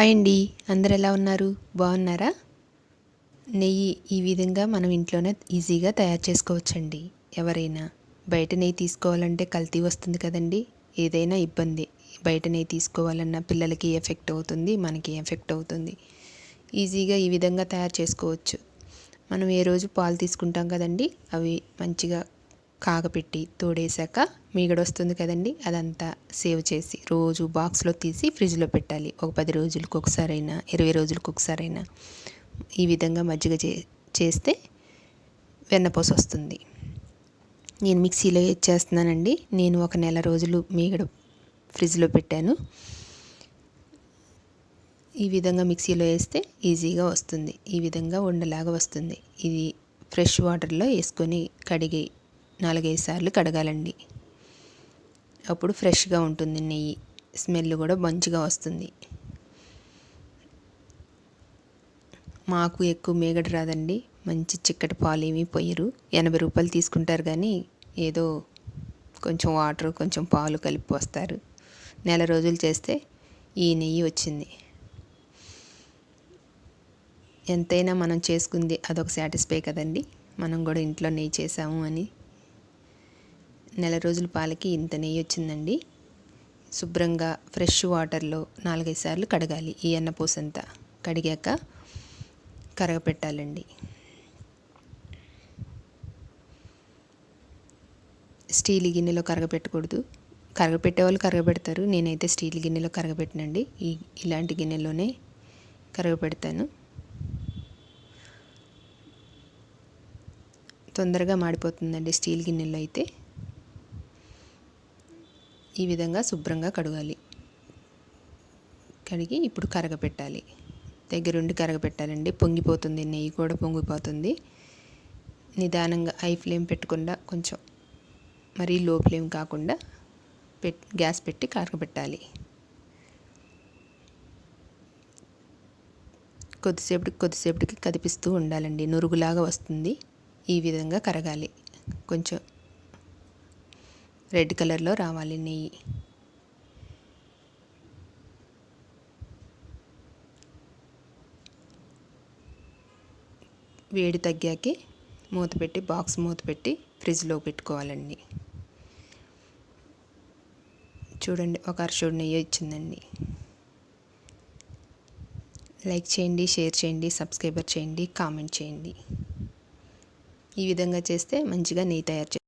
Hi అండి అందరు ఎలా ఉన్నారు? బాగున్నారా? నెయ్యి ఈ విధంగా మనం ఇంట్లోనే ఈజీగా తయారు చేసుకోవచ్చండి. ఎవరైనా బయట నెయ్యి తీసుకోవాలంటే కల్తీ వస్తుంది కదండి. ఏదైనా ఇబ్బంది. బయట నెయ్యి తీసుకోవాలన్నా పిల్లలకి ఎఫెక్ట్ అవుతుంది మనకి ఎఫెక్ట్ అవుతుంది. ఈజీగా ఈ విధంగా తయారు చేసుకోవచ్చు. మనం ఏ రోజు పాలు తీసుకుంటాం కదండి అవి మంచిగా కాగపెట్టి తోడేశాక మీగడ వస్తుంది కదండి అదంతా సేవ్ చేసి రోజు బాక్స్లో తీసి ఫ్రిడ్జ్లో పెట్టాలి. ఒక పది రోజులకు ఒకసారైనా ఇరవై రోజులకు ఒకసారైనా ఈ విధంగా మజ్జిగ చే చేస్తే వెన్నపూస వస్తుంది. నేను మిక్సీలో చేస్తున్నానండి. నేను ఒక నెల రోజులు మీగడ ఫ్రిడ్జ్లో పెట్టాను. ఈ విధంగా మిక్సీలో వేస్తే ఈజీగా వస్తుంది. ఈ విధంగా ఉండలాగా వస్తుంది. ఇది ఫ్రెష్ వాటర్లో వేసుకొని కడిగి నాలుగైదు సార్లు కడగాలండి. అప్పుడు ఫ్రెష్గా ఉంటుంది నెయ్యి. స్మెల్ కూడా మంచిగా వస్తుంది. మాకు ఎక్కువ మేగడ రాదండి. మంచి చిక్కటి పాలు ఏమీ పోయరు. ఎనభై రూపాయలు తీసుకుంటారు కానీ ఏదో కొంచెం వాటర్ కొంచెం పాలు కలిపి వస్తారు నెల రోజులు చేస్తే ఈ నెయ్యి వచ్చింది. ఎంతైనా మనం చేసుకుంది అదొక సాటిస్ఫై కదండి. మనం కూడా ఇంట్లో నెయ్యి చేసాము అని నెల రోజుల పాలకి ఇంత నెయ్యి వచ్చిందండి. శుభ్రంగా ఫ్రెష్ వాటర్లో నాలుగైదు సార్లు కడగాలి ఈ అన్నపూసంతా కడిగాక కరగపెట్టాలండి. స్టీల్ గిన్నెలో కరగపెట్టకూడదు. కరగపెట్టే వాళ్ళు కరగపెడతారు నేనైతే స్టీల్ గిన్నెలో కరగపెట్టినండి ఈ ఇలాంటి గిన్నెలోనే కరగపెడతాను తొందరగా మాడిపోతుందండి స్టీల్ గిన్నెలో అయితే. ఈ విధంగా శుభ్రంగా కడగాలి. కడిగి ఇప్పుడు కరగపెట్టాలి. దగ్గరుండి కరగపెట్టాలండి. పొంగిపోతుంది. నెయ్యి కూడా పొంగిపోతుంది. నిదానంగా హై ఫ్లేమ్ పెట్టకుండా కొంచెం మరీ లో ఫ్లేమ్ కాకుండా పెట్ గ్యాస్ పెట్టి కరగపెట్టాలి. కొద్దిసేపటికి కొద్దిసేపటికి కదిపిస్తూ ఉండాలండి. నురుగులాగా వస్తుంది. ఈ విధంగా కరగాలి. కొంచెం రెడ్ కలర్లో రావాలి నెయ్యి. వేడి తగ్గాకి మూత పెట్టి బాక్స్ మూత పెట్టి ఫ్రిడ్జ్లో పెట్టుకోవాలండి. చూడండి ఒక అరచూడు నెయ్యి ఇచ్చిందండి లైక్ చేయండి షేర్ చేయండి సబ్స్క్రైబర్ చేయండి కామెంట్ చేయండి. ఈ విధంగా చేస్తే మంచిగా నెయ్యి తయారు